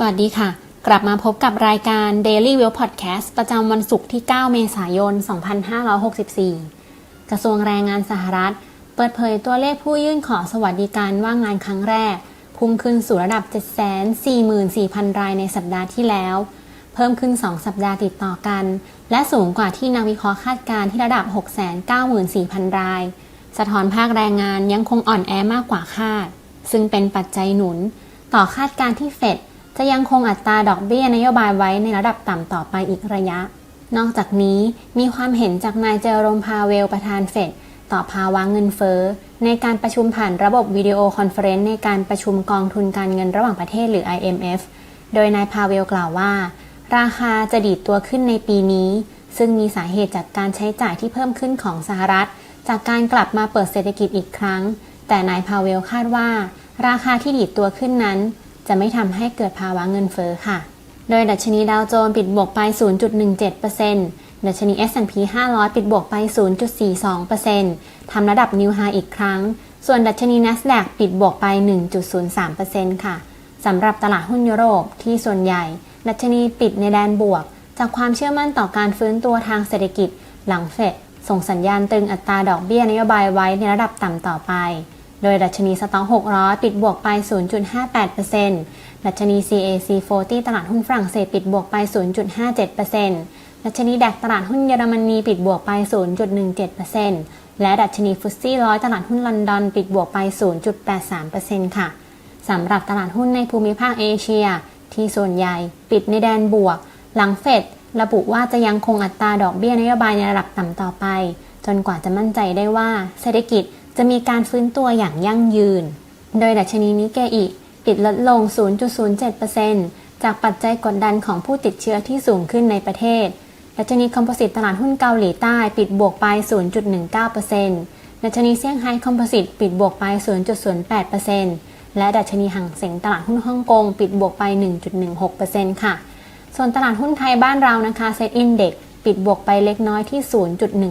สวัสดีค่ะ กลับมาพบกับรายการ Daily w e l l Podcast ประจำวันศุกร์ที่ 9 เมษายน 2564 กระทรวงแรงงานสหรัฐ เปิดเผยตัวเลขผู้ยื่นขอสวัสดิการว่างงานครั้งแรก พุ่งขึ้นสู่ระดับ 744,000 รายในสัปดาห์ที่แล้ว เพิ่มขึ้น 2 สัปดาห์ติดต่อกัน และสูงกว่าที่นักวิเคราะห์คาดการณ์ที่ระดับ 694,000 ราย สะท้อนภาคแรงงานยังคงอ่อนแอมากกว่าคาด ซึ่งเป็นปัจจัยหนุน ต่อคาดการณ์ที่เฟด จะยังคงอัตราดอกเบี้ยนโยบายไว้ในระดับต่ำต่อไปอีกระยะ นอกจากนี้มีความเห็นจากนายเจอโรมพาเวลประธานเฟดต่อภาวะเงินเฟ้อ ในการประชุมผ่านระบบวิดีโอคอนเฟอเรนซ์ในการประชุมกองทุนการเงินระหว่างประเทศหรือ IMF โดยนายพาเวลกล่าวว่า ราคาจะดีดตัวขึ้นในปีนี้ ซึ่งมีสาเหตุจากการใช้จ่ายที่เพิ่มขึ้นของสหรัฐ จากการกลับมาเปิดเศรษฐกิจอีกครั้ง แต่นายพาเวลคาดว่า ราคาที่ดีดตัวขึ้นนั้น จะไม่ทำให้เกิดภาวะเงินเฟ้อค่ะ โดยดัชนีดาวโจนส์ปิดบวกไป 0.17%ดัชนี S&P 500 ปิดบวกไป 0.42%ทำระดับนิวไฮอีกครั้ง ส่วนดัชนี NASDAQ ปิดบวกไป 1.03%ค่ะสำหรับตลาดหุ้นยุโรปที่ส่วนใหญ่ ดัชนีปิดในแดนบวก จากความเชื่อมั่นต่อการฟื้นตัวทางเศรษฐกิจ หลังเฟดส่งสัญญาณตึงอัตราดอกเบี้ยนโยบายไว้ในระดับต่ำต่อไป โดยดัชนีสต็อก600 ปิดบวกไป 0.58%ดัชนี CAC 40 ตลาดหุ้นฝรั่งเศสปิดบวกไป 0.57%ดัชนีแดกตลาดหุ้นเยอรมนีปิดบวกไป 0.17%และดัชนีฟุตซี่ร้อยตลาดหุ้นลอนดอนปิดบวกไป 0.83%ค่ะ สำหรับตลาดหุ้นในภูมิภาคเอเชีย ที่ส่วนใหญ่ปิดในแดนบวก หลังเฟดระบุว่าจะยังคงอัตราดอกเบี้ยนโยบายในระดับต่ำต่อไป จนกว่าจะมั่นใจได้ว่าเศรษฐกิจ จะมีการฟื้นตัวอย่างยั่งยืน โดยดัชนีนิเกอิปิดลดลง 0.07%จากปัจจัยกดดันของผู้ติดเชื้อที่สูงขึ้นในประเทศ ดัชนีคอมโพสิตตลาดหุ้นเกาหลีใต้ปิดบวกไป 0.19%ดัชนีเซี่ยงไฮ้คอมโพสิตปิดบวกไป 0.08%และดัชนีห่างเสงตลาดหุ้นฮ่องกงปิดบวกไป 1.16%ค่ะ ส่วนตลาดหุ้นไทยบ้านเรานะคะเซ็ตอินเด็กซ ปิดบวกไปเล็กน้อยที่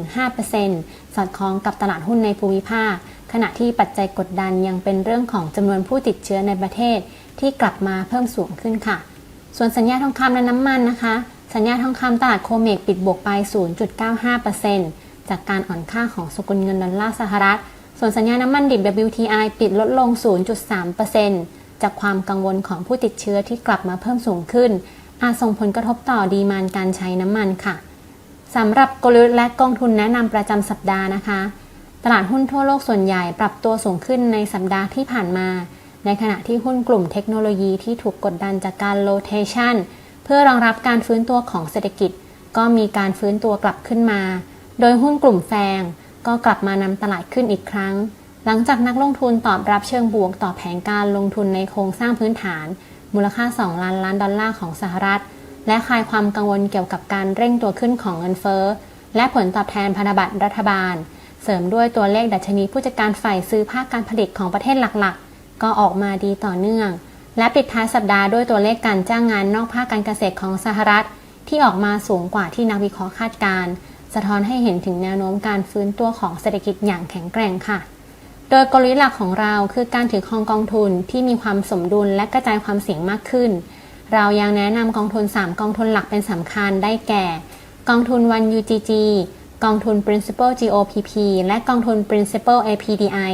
0.15%สอดคล้องกับตลาดหุ้นในภูมิภาค ขณะที่ปัจจัยกดดันยังเป็นเรื่องของจำนวนผู้ติดเชื้อในประเทศ ที่กลับมาเพิ่มสูงขึ้นค่ะ ส่วนสัญญาทองคำและน้ำมันนะคะ สัญญาทองคำตลาดโคเมกปิดบวกไป 0.95%จากการอ่อนค่าของสกุลเงินดอลลาร์สหรัฐ ส่วนสัญญาน้ำมันดิบ WTI ปิดลดลง 0.3%จากความกังวลของผู้ติดเชื้อที่กลับมาเพิ่มสูงขึ้นอาจส่งผลกระทบต่อดีมานการใช้น้ำมันค่ะ สำหรับกลยุทธ์และกองทุนแนะนำประจำสัปดาห์นะคะ ตลาดหุ้นทั่วโลกส่วนใหญ่ปรับตัวสูงขึ้นในสัปดาห์ที่ผ่านมา ในขณะที่หุ้นกลุ่มเทคโนโลยีที่ถูกกดดันจากการโลเทชันเพื่อรองรับการฟื้นตัวของเศรษฐกิจ ก็มีการฟื้นตัวกลับขึ้นมา โดยหุ้นกลุ่มแฟง ก็กลับมานำตลาดขึ้นอีกครั้ง หลังจากนักลงทุนตอบรับเชิงบวกต่อแผนการลงทุนในโครงสร้างพื้นฐาน มูลค่า 2 ล้านล้านดอลลาร์ของสหรัฐ และคลายความกังวลเกี่ยวกับการเร่งตัวขึ้นของเงินเฟ้อ และผลตอบแทนพันธบัตรรัฐบาล เสริมด้วยตัวเลขดัชนีผู้จัดการฝ่ายซื้อภาคการผลิตของประเทศหลักๆ ก็ออกมาดีต่อเนื่อง และปิดท้ายสัปดาห์ด้วยตัวเลขการจ้างงานนอกภาคการเกษตรของสหรัฐ ที่ออกมาสูงกว่าที่นักวิเคราะห์คาดการณ์สะท้อนให้เห็นถึงแนวโน้มการฟื้นตัวของเศรษฐกิจอย่างแข็งแกร่งค่ะโดยกลยุทธ์หลักของเราคือการถือครองกองทุนที่มีความสมดุลและกระจายความเสี่ยงมากขึ้น เรายังแนะนำกองทุน 3 กองทุนหลักเป็นสำคัญได้แก่ กองทุน 1 UGG กองทุน Principal GOPP และกองทุน Principal APDI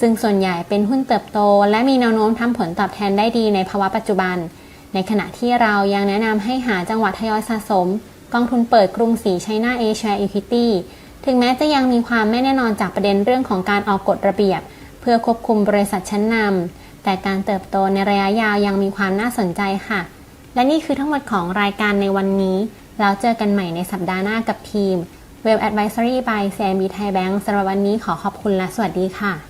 ซึ่งส่วนใหญ่เป็นหุ้นเติบโต และมีแนวโน้มทำผลตอบแทนได้ดีในภาวะปัจจุบัน ในขณะที่เรายังแนะนำให้หาจังหวะทยอยสะสม กองทุนเปิดกรุงศรีไชน่าเอเชียอีควิตี้ถึงแม้จะยังมีความไม่แน่นอนจากประเด็นเรื่องของการออกกฎระเบียบ เพื่อควบคุมบริษัทชั้นนำ แต่การเติบโตในระยะยาวยังมีความน่าสนใจค่ะ และนี่คือทั้งหมดของรายการในวันนี้ แล้วเจอกันใหม่ในสัปดาห์หน้ากับทีม Web Advisory by CMB Thai Bank สำหรับวันนี้ขอขอบคุณและสวัสดีค่ะ